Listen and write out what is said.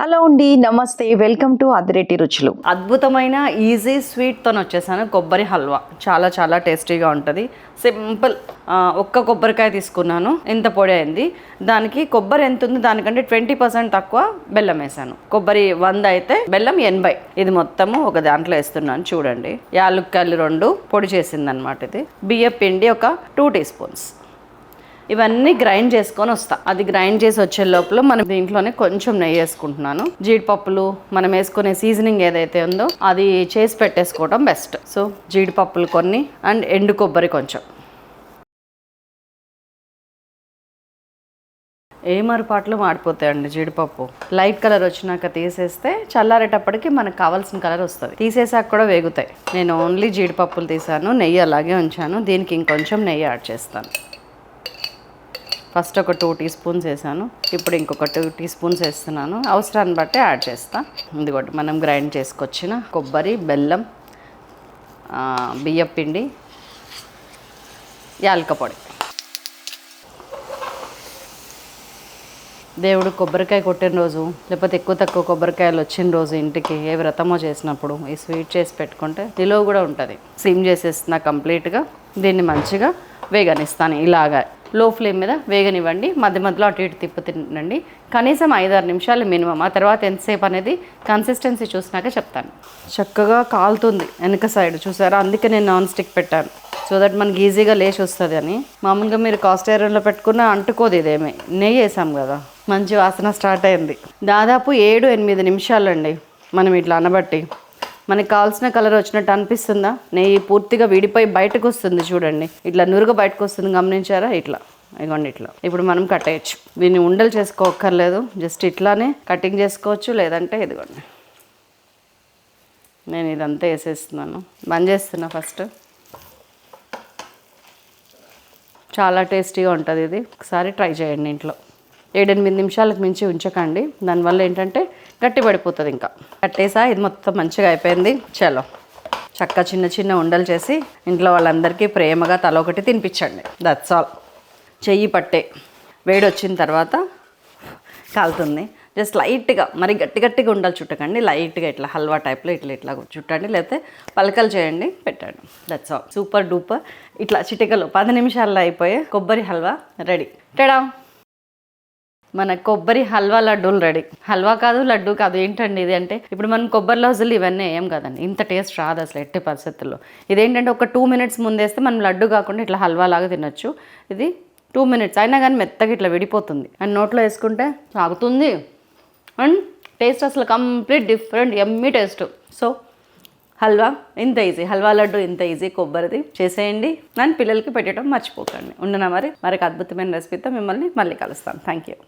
Hello అండి నమస్తే. Welcome to Adireddy రుచులు. అద్భుతమైన ఈజీ స్వీట్తో వచ్చేసాను కొబ్బరి హల్వా. చాలా చాలా టేస్టీగా ఉంటుంది. సింపుల్ ఒక్క కొబ్బరికాయ తీసుకున్నాను. ఎంత పొడి అయింది? దానికి కొబ్బరి ఎంత ఉంది? దానికంటే ట్వంటీ పర్సెంట్ తక్కువ బెల్లం వేసాను. కొబ్బరి వంద అయితే బెల్లం ఎనభై. ఇది మొత్తము ఒక దాంట్లో వేస్తున్నాను. చూడండి. యాలుక్కాయలు రెండు. పొడి చేసింది అనమాట ఇది. బియ్య పిండి ఒక టూ టీ స్పూన్స్. ఇవన్నీ గ్రైండ్ చేసుకొని వస్తా. అది గ్రైండ్ చేసి వచ్చే లోపల మనం దీంట్లోనే కొంచెం నెయ్యి వేసుకుంటున్నాను. జీడిపప్పులు మనం వేసుకునే సీజనింగ్ ఏదైతే ఉందో అది చేసి పెట్టేసుకోవడం బెస్ట్ సో జీడిపప్పులు కొన్ని అండ్ ఎండు కొబ్బరి కొంచెం. ఏ మరుపాట్లు మాడిపోతాయండి జీడిపప్పు? లైట్ కలర్ వచ్చినాక తీసేస్తే చల్లారేటప్పటికి మనకు కావాల్సిన కలర్ వస్తుంది. తీసేసాక కూడా వేగుతాయి. నేను ఓన్లీ జీడిపప్పులు తీసాను నెయ్యి అలాగే ఉంచాను. దీనికి ఇంకొంచెం నెయ్యి యాడ్ చేస్తాను. ఫస్ట్ ఒక టూ టీ స్పూన్స్ వేసాను. ఇప్పుడు ఇంకొక టూ టీ స్పూన్స్ వేస్తున్నాను. అవసరాన్ని బట్టి యాడ్ చేస్తా. ఇదిగోటి మనం గ్రైండ్ చేసుకొచ్చిన కొబ్బరి బెల్లం బియ్యం పిండి యాలక పొడి. దేవుడు కొబ్బరికాయ కొట్టిన రోజు లేకపోతే ఎక్కువ తక్కువ కొబ్బరికాయలు వచ్చిన రోజు ఇంటికి ఏ వ్రతమో చేసినప్పుడు ఈ స్వీట్ చేసి పెట్టుకుంటే నిలువ కూడా ఉంటుంది. సిమ్ చేసేస్తున్నా కంప్లీట్గా దీన్ని మంచిగా వేగనిస్తాను. ఇలాగా లో ఫ్లేమ్ మీద వేగనివ్వండి మధ్య మధ్యలో అటు ఇటు తిప్పు తినండి కనీసం ఐదారు నిమిషాలు మినిమం. ఆ తర్వాత ఎంతసేపు అనేది కన్సిస్టెన్సీ చూసినాక చెప్తాను. చక్కగా కాలుతుంది వెనక సైడ్ చూసారా? అందుకే నేను నాన్ స్టిక్ పెట్టాను. సో దట్ మనకి ఈజీగా లేచి వస్తుంది అని. మామూలుగా మీరు కాస్ట్ ఐరన్లో పెట్టుకున్న అంటుకోదు ఇదేమీ. నెయ్యి వేసాం కదా. మంచి వాసన స్టార్ట్ అయింది. దాదాపు ఏడు ఎనిమిది నిమిషాలండి మనం ఇట్లా అనబట్టి. మనకి కావాల్సిన కలర్ వచ్చినట్టు అనిపిస్తుందా? నెయ్యి పూర్తిగా విడిపోయి బయటకు వస్తుంది చూడండి. ఇట్లా నురుగ బయటకు వస్తుంది గమనించారా? ఇట్లా. ఇదిగోండి ఇట్లా. ఇప్పుడు మనం కట్టేయచ్చు దీన్ని ఉండలు చేసుకోక్కర్లేదు. జస్ట్ ఇట్లానే కటింగ్ చేసుకోవచ్చు లేదంటే ఇదిగోండి. నేను ఇదంతా వేసేస్తున్నాను. బంద్ చేస్తున్నా ఫస్ట్. చాలా టేస్టీగా ఉంటుంది ఇది. ఒకసారి ట్రై చేయండి ఇంట్లో. ఏడెనిమిది నిమిషాలకు మించి ఉంచకండి. దానివల్ల ఏంటంటే గట్టి పడిపోతుంది ఇంకా. కట్టేసా ఇది మొత్తం మంచిగా అయిపోయింది. చలో. చక్క చిన్న చిన్న ఉండలు చేసి ఇంట్లో వాళ్ళందరికీ ప్రేమగా తల ఒకటి తినిపించండి. దట్స్ ఆల్ చెయ్యి పట్టే. వేడి వచ్చిన తర్వాత కాలుతుంది. జస్ట్ లైట్గా మరి గట్టి గట్టిగా ఉండాలి చుట్టకండి. లైట్గా ఇట్లా హల్వా టైప్లో ఇట్లా ఇట్లా చుట్టండి. లేకపోతే పలకలు చేయండి పెట్టండి. దట్స్ ఆల్ సూపర్ డూపర్ ఇట్లా చిటికలు పది నిమిషాల్లో అయిపోయే కొబ్బరి హల్వా రెడీ. టడా. మన కొబ్బరి హల్వా లడ్డూలు రెడీ. హల్వా కాదు లడ్డు కాదు. ఏంటండి ఇది అంటే ఇప్పుడు మనం కొబ్బరి లౌజులు ఇవన్నీ ఏం కదండి. ఇంత టేస్ట్ రాదు అసలు ఎట్టి పరిస్థితుల్లో. ఇదేంటంటే ఒక టూ మినిట్స్ ముందేస్తే మనం లడ్డు కాకుండా ఇట్లా హల్వా లాగా తినొచ్చు. ఇది టూ మినిట్స్ అయినా కానీ మెత్తగా ఇట్లా విడిపోతుంది. అండ్ నోట్లో వేసుకుంటే సాగుతుంది అండ్ టేస్ట్ అసలు కంప్లీట్ డిఫరెంట్ ఎమ్మి టేస్ట్. సో హల్వా ఇంత ఈజీ. హల్వా లడ్డు ఇంత ఈజీ. కొబ్బరిది చేసేయండి. నన్ను పిల్లలకి పెట్టడం మర్చిపోకండి. ఉండనా మరి? మరొక అద్భుతమైన రెసిపీతో మిమ్మల్ని మళ్ళీ కలుస్తాను థ్యాంక్ యూ